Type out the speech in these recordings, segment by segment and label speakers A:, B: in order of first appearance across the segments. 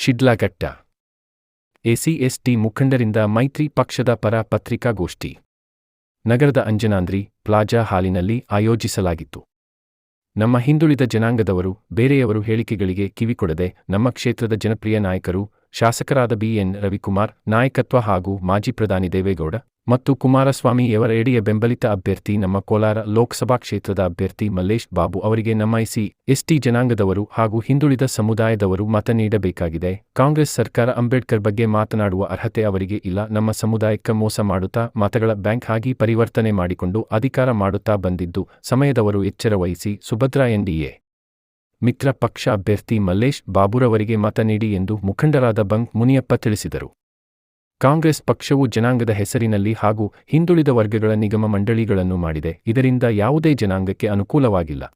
A: ಶಿಡ್ಲಘಟ್ಟ. ಎಸಿಎಸ್ಟಿ ಮುಖಂಡರಿಂದ ಮೈತ್ರಿ ಪಕ್ಷದ ಪರ ಪತ್ರಿಕಾಗೋಷ್ಠಿ. ನಗರದ ಅಂಜನಾಂದ್ರಿ ಪ್ಲಾಜಾ ಹಾಲಿನಲ್ಲಿ ಆಯೋಜಿಸಲಾಗಿತ್ತು. ನಮ್ಮ ಹಿಂದುಳಿದ ಜನಾಂಗದವರು, ಬೇರೆಯವರು ಹೇಳಿಕೆಗಳಿಗೆ ಕಿವಿಕೊಡದೆ ನಮ್ಮ ಕ್ಷೇತ್ರದ ಜನಪ್ರಿಯ ನಾಯಕರು, ಶಾಸಕರಾದ ಬಿಎನ್ ರವಿಕುಮಾರ್, ನಾಯಕತ್ವ ಹಾಗೂ ಮಾಜಿ ಪ್ರಧಾನಿ ದೇವೇಗೌಡ ಮತ್ತು ಕುಮಾರಸ್ವಾಮಿಯವರ ಎಡೆಯ ಬೆಂಬಲಿತ ಅಭ್ಯರ್ಥಿ ನಮ್ಮ ಕೋಲಾರ ಲೋಕಸಭಾ ಕ್ಷೇತ್ರದ ಅಭ್ಯರ್ಥಿ ಮಲ್ಲೇಶ್ ಬಾಬು ಅವರಿಗೆ ನಮ್ಮ ಎಸಿ ಎಸ್ಟಿ ಜನಾಂಗದವರು ಹಾಗೂ ಹಿಂದುಳಿದ ಸಮುದಾಯದವರು ಮತ ನೀಡಬೇಕಾಗಿದೆ. ಕಾಂಗ್ರೆಸ್ ಸರ್ಕಾರ ಅಂಬೇಡ್ಕರ್ ಬಗ್ಗೆ ಮಾತನಾಡುವ ಅರ್ಹತೆ ಅವರಿಗೆ ಇಲ್ಲ. ನಮ್ಮ ಸಮುದಾಯಕ್ಕೆ ಮೋಸ ಮಾಡುತ್ತಾ, ಮತಗಳ ಬ್ಯಾಂಕ್ ಆಗಿ ಪರಿವರ್ತನೆ ಮಾಡಿಕೊಂಡು ಅಧಿಕಾರ ಮಾಡುತ್ತಾ ಬಂದಿದ್ದು, ಸಮಯದವರು ಎಚ್ಚರ ವಹಿಸಿ, ಸುಭದ್ರಾ ಎನ್ಡಿಎ. ಮಿತ್ರ ಪಕ್ಷ ಅಭ್ಯರ್ಥಿ ಮಲ್ಲೇಶ್ ಬಾಬುರವರಿಗೆ ಮತ ನೀಡಿ ಎಂದು ಮುಖಂಡರಾದ ಬಂಕ್ ಮುನಿಯಪ್ಪ ತಿಳಿಸಿದರು. ಕಾಂಗ್ರೆಸ್ ಪಕ್ಷವು ಜನಾಂಗದ ಹೆಸರಿನಲ್ಲಿ ಹಾಗೂ ಹಿಂದುಳಿದ ವರ್ಗಗಳ ನಿಗಮ ಮಂಡಳಿಗಳನ್ನು ಮಾಡಿದೆ. ಇದರಿಂದ ಯಾವುದೇ ಜನಾಂಗಕ್ಕೆ ಅನುಕೂಲವಾಗಿಲ್ಲ.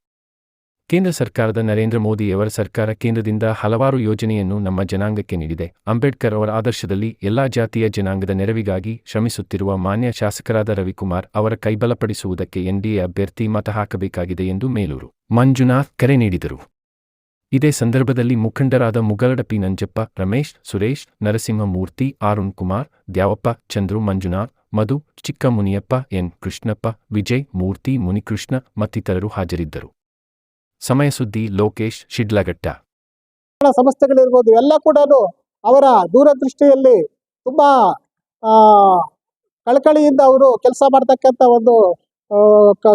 A: ಕೇಂದ್ರ ಸರ್ಕಾರದ ನರೇಂದ್ರ ಮೋದಿಯವರ ಸರ್ಕಾರ ಕೇಂದ್ರದಿಂದ ಹಲವಾರು ಯೋಜನೆಯನ್ನು ನಮ್ಮ ಜನಾಂಗಕ್ಕೆ ನೀಡಿದೆ. ಅಂಬೇಡ್ಕರ್ ಅವರ ಆದರ್ಶದಲ್ಲಿ ಎಲ್ಲಾ ಜಾತಿಯ ಜನಾಂಗದ ನೆರವಿಗಾಗಿ ಶ್ರಮಿಸುತ್ತಿರುವ ಮಾನ್ಯ ಶಾಸಕರಾದ ರವಿಕುಮಾರ್ ಅವರ ಕೈಬಲಪಡಿಸುವುದಕ್ಕೆ ಎನ್ಡಿಎ ಅಭ್ಯರ್ಥಿ ಮತ ಹಾಕಬೇಕಾಗಿದೆ ಎಂದು ಮೇಲೂರು ಮಂಜುನಾಥ್ ಕರೆ ನೀಡಿದರು. ಇದೇ ಸಂದರ್ಭದಲ್ಲಿ ಮುಖಂಡರಾದ ಮುಗಲಡಪಿ ನಂಜಪ್ಪ, ರಮೇಶ್, ಸುರೇಶ್, ನರಸಿಂಹಮೂರ್ತಿ ಅರುಣ್ ಕುಮಾರ್, ದ್ಯಾವಪ್ಪ, ಚಂದ್ರು, ಮಂಜುನಾಥ್, ಮಧು, ಚಿಕ್ಕಮುನಿಯಪ್ಪ, ಎನ್. ಕೃಷ್ಣಪ್ಪ, ವಿಜಯ್, ಮೂರ್ತಿ, ಮುನಿಕೃಷ್ಣ ಮತ್ತಿತರರು ಹಾಜರಿದ್ದರು. ಸಮಯ ಸುದ್ದಿ ಲೋಕೇಶ್, ಶಿಡ್ಲಘಟ್ಟ.
B: ಸಂಸ್ಥೆಗಳಿರ್ಬೋದು, ಎಲ್ಲ ಕೂಡ ಅವರ ದೂರದೃಷ್ಟಿಯಲ್ಲಿ ತುಂಬಾ ಕಳಕಳಿಯಿಂದ ಅವರು ಕೆಲಸ ಮಾಡ್ತಕ್ಕಂಥ ಒಂದು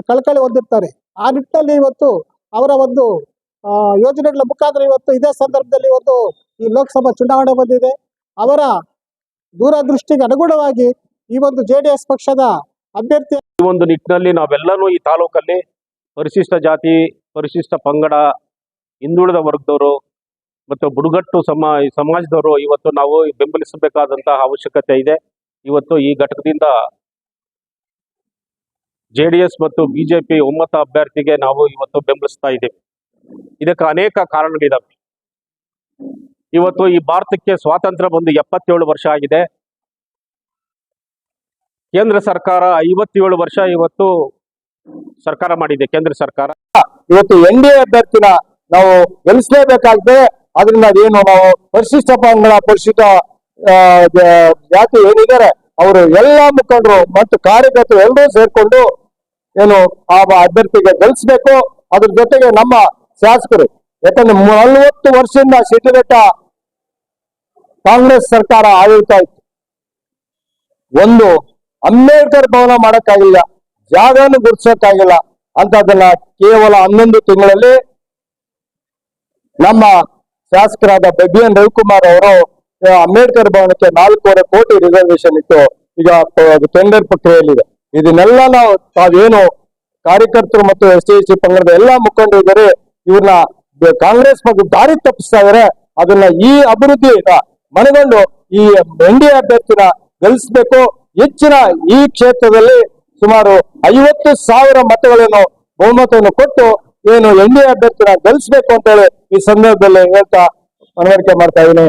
B: ಕಳಕಳಿ ಹೊಂದಿರ್ತಾರೆ. ಆ ನಿಟ್ಟಿನಲ್ಲಿ ಇವತ್ತು ಅವರ ಒಂದು ಯೋಜನೆಗಳ ಮುಖಾಂತರ ಇವತ್ತು ಇದೇ ಸಂದರ್ಭದಲ್ಲಿ ಒಂದು ಈ ಲೋಕಸಭಾ ಚುನಾವಣೆ ಬಂದಿದೆ. ಅವರ ದೂರದೃಷ್ಟಿಗೆ ಅನುಗುಣವಾಗಿ ಈ ಒಂದು ಜೆ ಪಕ್ಷದ ಅಭ್ಯರ್ಥಿ
C: ಈ ಒಂದು ನಿಟ್ಟಿನಲ್ಲಿ ನಾವೆಲ್ಲರೂ ಈ ತಾಲೂಕಲ್ಲಿ ಪರಿಶಿಷ್ಟ ಜಾತಿ, ಪರಿಶಿಷ್ಟ ಪಂಗಡ, ಹಿಂದುಳಿದ ವರ್ಗದವರು ಮತ್ತು ಬುಡಗಟ್ಟು ಸಮ, ಸಮಾಜದವರು ಇವತ್ತು ನಾವು ಬೆಂಬಲಿಸಬೇಕಾದಂತಹ ಅವಶ್ಯಕತೆ ಇದೆ. ಇವತ್ತು ಈ ಘಟಕದಿಂದ ಜೆ ಮತ್ತು ಬಿಜೆಪಿ ಒಮ್ಮತ ಅಭ್ಯರ್ಥಿಗೆ ನಾವು ಇವತ್ತು ಬೆಂಬಲಿಸ್ತಾ ಇದ್ದೇವೆ. ಇದಕ್ಕೆ ಅನೇಕ ಕಾರಣಗಳಿದಾವೆ ಇವತ್ತು ಈ ಭಾರತಕ್ಕೆ ಸ್ವಾತಂತ್ರ್ಯ ಬಂದು ಎಪ್ಪತ್ತೇಳು ವರ್ಷ ಆಗಿದೆ. ಕೇಂದ್ರ ಸರ್ಕಾರ ಐವತ್ತೇಳು ವರ್ಷ ಇವತ್ತು ಸರ್ಕಾರ ಮಾಡಿದೆ, ಕೇಂದ್ರ ಸರ್ಕಾರ.
D: ಇವತ್ತು ಎನ್ ಡಿ ಎ ಅಭ್ಯರ್ಥಿನ ನಾವು ಗೆಲ್ಲಿಸಲೇಬೇಕಾಗಿದೆ. ಅದರಿಂದ ಅದೇನು ನಾವು ಪರಿಶಿಷ್ಟ ಪಂಗಡ, ಪರಿಶಿಷ್ಟ ಜಾತಿ ಏನಿದ್ದಾರೆ, ಅವರು ಎಲ್ಲ ಮುಖಂಡರು ಮತ್ತು ಕಾರ್ಯಕರ್ತರು ಎಲ್ಲರೂ ಸೇರ್ಕೊಂಡು ಏನು ಆ ಅಭ್ಯರ್ಥಿಗೆ ಗೆಲ್ಲಿಸಬೇಕು. ಅದ್ರ ಜೊತೆಗೆ ನಮ್ಮ ಶಾಸಕರು, ಯಾಕಂದ್ರೆ ನಲವತ್ತು ವರ್ಷದಿಂದ ಶಿಡ್ಲಘಟ್ಟ ಕಾಂಗ್ರೆಸ್ ಸರ್ಕಾರ ಆಡಳಿತ ಇತ್ತು ಒಂದು, ಅಂಬೇಡ್ಕರ್ ಭವನ ಮಾಡಕ್ಕಾಗಿಲ್ಲ, ಜಾಗವನ್ನು ಗುರುತಿಸಕ್ಕಾಗಿಲ್ಲ ಅಂತದನ್ನ ಕೇವಲ ಹನ್ನೊಂದು ತಿಂಗಳಲ್ಲಿ ನಮ್ಮ ಶಾಸಕರಾದ ಬಿ ಎನ್ ರವಿಕುಮಾರ್ ಅವರು ಅಂಬೇಡ್ಕರ್ ಭವನಕ್ಕೆ ನಾಲ್ಕೂವರೆ ಕೋಟಿ ರಿಸರ್ವೇಶನ್ ಇತ್ತು ಈಗ ಟೆಂಡರ್ ಪ್ರಕ್ರಿಯೆಯಲ್ಲಿದೆ. ಇದನ್ನೆಲ್ಲ ನಾವು ತಾವೇನು ಕಾರ್ಯಕರ್ತರು ಮತ್ತು ಎಸ್ ಟಿ ಪಂಗಡದ ಎಲ್ಲಾ ಮುಖಂಡರು ಇವ್ರನ್ನ ಕಾಂಗ್ರೆಸ್ ಬಗ್ಗೆ ದಾರಿ ತಪ್ಪಿಸ್ತಾ ಇದಾರೆ ಅದನ್ನ ಈ ಅಭಿವೃದ್ಧಿ ಮನಗಂಡು ಈ ಎನ್ ಡಿ ಎ ಅಭ್ಯರ್ಥಿನ ಗೆಲ್ಲಿಸ್ಬೇಕು ಹೆಚ್ಚಿನ ಈ ಕ್ಷೇತ್ರದಲ್ಲಿ ಸುಮಾರು ಐವತ್ತು ಸಾವಿರ ಮತಗಳನ್ನು ಬಹುಮತವನ್ನು ಕೊಟ್ಟು ಏನು ಎನ್ ಡಿ ಎ ಅಭ್ಯರ್ಥಿನ ಗೆಲ್ಲಿಸ್ಬೇಕು ಅಂತ ಹೇಳಿ ಈ ಸಂದರ್ಭದಲ್ಲಿ ಹೇಳ್ತಾ ಮನವರಿಕೆ ಮಾಡ್ತಾ ಇದ್ದೀನಿ.